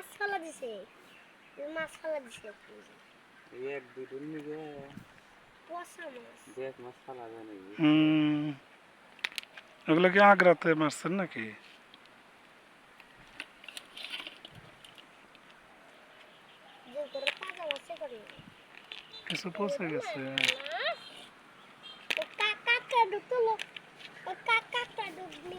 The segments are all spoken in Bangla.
মাছ ফেলা দিছে এই মাছ ফেলা দিছে একটু। এই এক দুই দিন নিবে পচা মাছ দেখ মাছ ফালা যায় নাকি হুম ওগুলো কি আগ্রাতে মারছেন নাকি যে করে তাজা মাছে করে কিছু পচে গেছে ও কাকা ঢুকলো ও কাকা ঢুকলি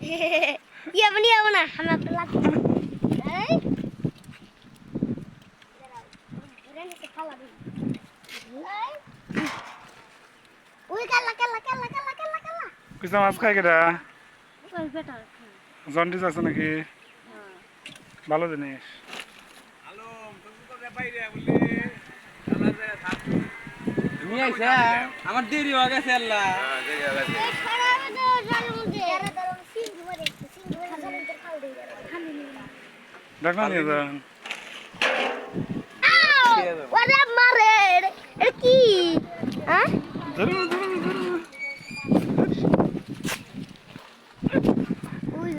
ইয়ে বনি যাব না আমি আপনার কালা পিসা মাছ খাই কেটা জন্ডিস আছে নাকি ভালো জিনিস আমার দেরি হয়ে গেছে আল্লাহ ডাক্তার নিয়ে যান ওরে মারে কি হ্যাঁ